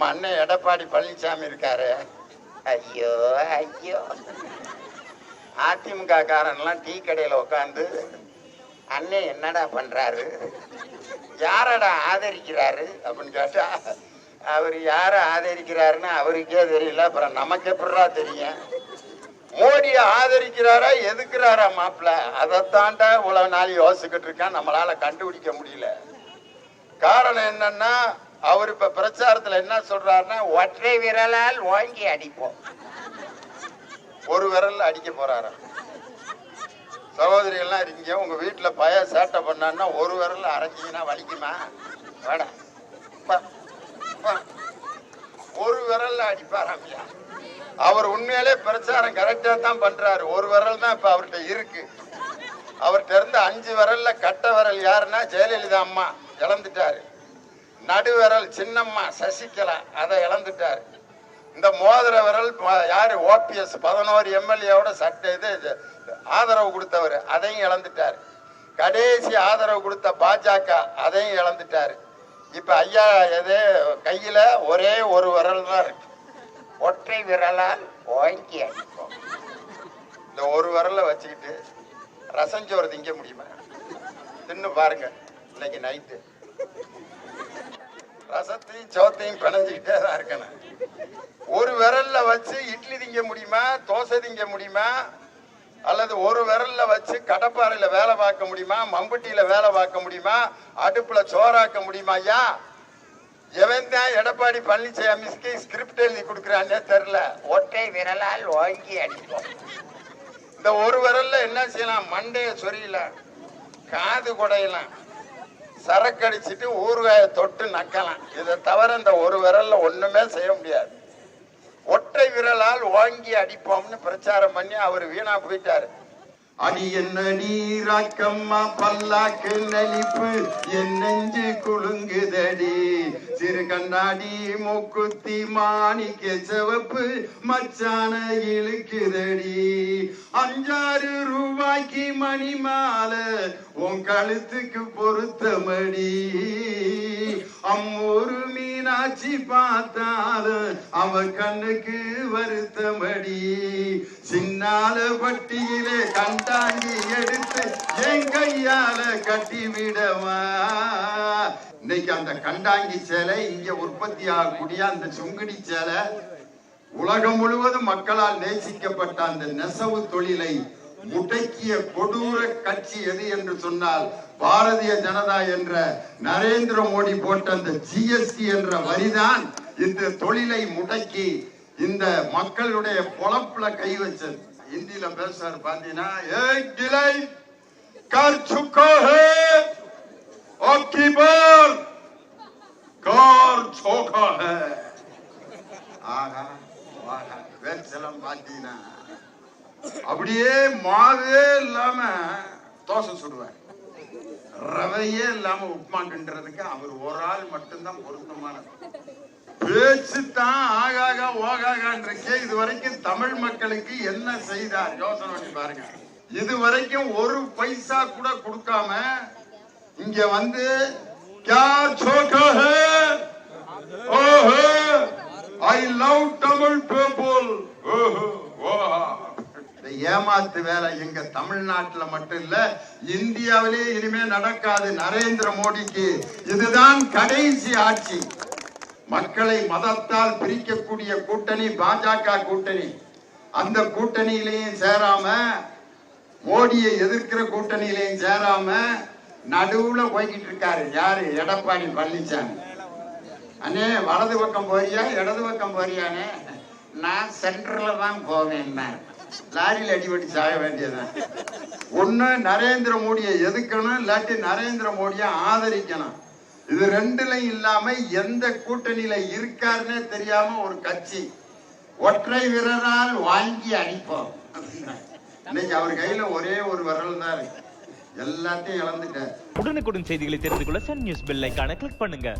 நம்ம அண்ணன் எடப்பாடி பழனிசாமி இருக்காரு. ஐயோ ஐயோ. அதிமுக காரன்லாம் டீ கடையில் உட்காந்து அண்ணன் என்னடா பண்றாரு? யாரடா ஆதரிக்கிறாரு? அப்படின்னு கேட்டா அவர் யாரை ஆதரிக்கிறாருன்னு அவருக்கே தெரியல. அப்புறம் நமக்கு எப்படா தெரியும்? மோடியை ஆதரிக்கிறாரா எதுக்குறாரா மாப்பிள்ள அதைத்தாண்டா இவ்வளவு நாள் யோசிச்சுக்கிட்டு இருக்கான். நம்மளால கண்டுபிடிக்க முடியல. காரணம் என்னன்னா அவர் இப்ப பிரச்சாரத்துல என்ன சொல்றாருன்னா ஒற்றை விரலால் வாங்கி அடிப்போம். ஒரு விரல்ல அடிக்க போறாரு? சகோதரி எல்லாம் இருக்கீங்க உங்க வீட்டுல பய சேட்டை பண்ணான்னா ஒரு விரல்ல அரைஞ்சிங்கன்னா வலிக்குமா? வேடா. ஒரு விரல்ல அடிப்பாராமியா அவர் உண்மையிலே பிரச்சாரம் கரெக்டா தான் பண்றாரு. ஒரு விரல் தான் இப்ப அவர்கிட்ட இருக்கு. அவர்கிட்ட இருந்து அஞ்சு விரல்ல கட்ட விரல் யாருன்னா ஜெயலலிதா அம்மா இழந்துட்டாரு. நடுவிரல் சின்னம்மா சசிகலா அதை இழந்துட்டாரு. இந்த மோதிர விரல் யார்? ஓபிஎஸ் பதினோரு எம்எல்ஏவோட சட்ட இது இது, ஆதரவு கொடுத்தவர் அதையும் இழந்துட்டாரு. கடைசி ஆதரவு கொடுத்த பாஜக அதையும் இழந்துட்டாரு. இப்போ ஐயா எது கையில் ஒரே ஒரு விரல் தான் இருக்கு. ஒற்றை விரலால் ஓங்கி அடிப்போம். இந்த ஒரு விரலை வச்சுக்கிட்டு ரசஞ்சோறு திங்க முடியுமா? தின்னு பாருங்க இன்னைக்கு நைட்டு ரசத்தையும் சோத்தையும் பிணைஞ்சுக்கிட்டே தான் இருக்கணும். ஒரு விரல்ல வச்சு இட்லி திங்க முடியுமா? தோசை திங்க முடியுமா? அல்லது ஒரு விரல்ல வச்சு கடப்பாறையில வேலை பார்க்க முடியுமா? மம்பட்டியில வேலை பார்க்க முடியுமா? அடுப்புல சோறாக்க முடியுமா? ஐயா எவன் தான் எடப்பாடி பழனிசாமிக்கு ஸ்கிரிப்ட் எழுதி கொடுக்குறான்னே தெரியல. ஒற்றை விரலால் வாங்கி அடிப்போம். இந்த ஒரு விரல்ல என்ன செய்யலாம்? மண்டைய சொரியலாம் காது குடையலாம். சரக்கு அடிச்சுட்டு ஊறுகாயை தொட்டு நக்கலாம். இதை தவிர இந்த ஒரு விரல்ல ஒண்ணுமே செய்ய முடியாது. ஒற்றை விரலால் வாங்கி அடிப்போம்னு பிரச்சாரம் பண்ணி அவர் வீணா போயிட்டாரு. அடி என்ன நீராக்கம்மா பல்லாக்கு நலிப்பு என் நெஞ்சு குலுங்குதடி. சிறு கண்ணாடி மூக்குத்தி மாணிக்க செவப்பு. மச்சான இழுக்குதடி. அஞ்சாறு ரூபாய்க்கு மணி மாலை உன் கழுத்துக்கு பொருத்தமடி. அம்மூரு மீனாட்சி பார்த்தால அவ கண்ணுக்கு வருத்தமடி. சின்னால பட்டியிலே கண்டாங்கி எடுத்து என் கையால கட்டி விடவா இன்னைக்கு அந்த கண்டாங்கி சேலை இங்க உற்பத்தி ஆகக்கூடிய அந்த சுங்குடி சேலை உலகம் முழுவதும் மக்களால் நேசிக்கப்பட்ட அந்த நெசவு தொழிலை முடக்கிய கொடூர கட்சி எது என்று சொன்னால் பாரதிய ஜனதா என்ற நரேந்திர மோடி போட்ட அந்த ஜிஎஸ்டி என்ற வரிதான் இந்த தொழிலை முடக்கி இந்த மக்களுடைய பொழப்புல கை வச்சது. ஹிந்தியில பேசுறாரு பாத்தீங்கன்னா ஏக் கிளை கர் சுக்கோ ஹே ஓக்கி கார் சோகா ஹே. ஆகா ஆகா வேர்ச்சலம் பாத்தீங்கன்னா அப்படியே மாவே இல்லாம தோசை சுடுவேன் ரவையே இல்லாம உப்புமா கிண்டுறதுக்கு அவர் ஒரு ஆள் மட்டும்தான் பொருத்தமானது பேச்சு தான் ஆகாக ஓகாகான்றக்கே இது வரைக்கும் தமிழ் மக்களுக்கு என்ன செய்தார் யோசனை பண்ணி பாருங்க இது வரைக்கும் ஒரு பைசா கூட கொடுக்காம இங்க வந்து क्या छोटा है ஓஹோ ஐ லவ் தமிழ் பீப்புள் ஓஹோ ஓஹா இந்த ஏமாத்து வேலை எங்க தமிழ்நாட்டுல மட்டும் இல்ல இந்தியாவிலே இனிமே நடக்காது நரேந்திர மோடிக்கு. இதுதான் கடைசி ஆட்சி. மக்களை மதத்தால் பிரிக்கக்கூடிய கூட்டணி பாஜக கூட்டணி. அந்த கூட்டணியிலையும் சேராம மோடியை எதிர்க்கிற கூட்டணியிலையும் சேராம நடுவுல போய்கிட்டு இருக்காரு. யாரு? எடப்பாடி பழனிசாமி அண்ணே வலது பக்கம் போறியா? இடது பக்கம் போறியானே நான் சென்டர்ல தான் போவேன் லாரியில் அடிபட்டு சாக வேண்டியதுதான். ஒண்ணு நரேந்திர மோடியை எதுக்கணும் இல்லாட்டி நரேந்திர மோடியை ஆதரிக்கணும். இது ரெண்டுலையும் இல்லாம எந்த கூட்டணியில இருக்காருன்னே தெரியாம ஒரு கட்சி ஒற்றை விரலால் வாங்கி அடிப்போம். இன்னைக்கு அவர் கையில ஒரே ஒரு விரல் தான் இருக்கு. எல்லாத்தையும் இழந்துட்டார். உடனுக்குடன் செய்திகளை தெரிந்து கொள்ள சன் நியூஸ் பெல் ஐக்கான கிளிக் பண்ணுங்க.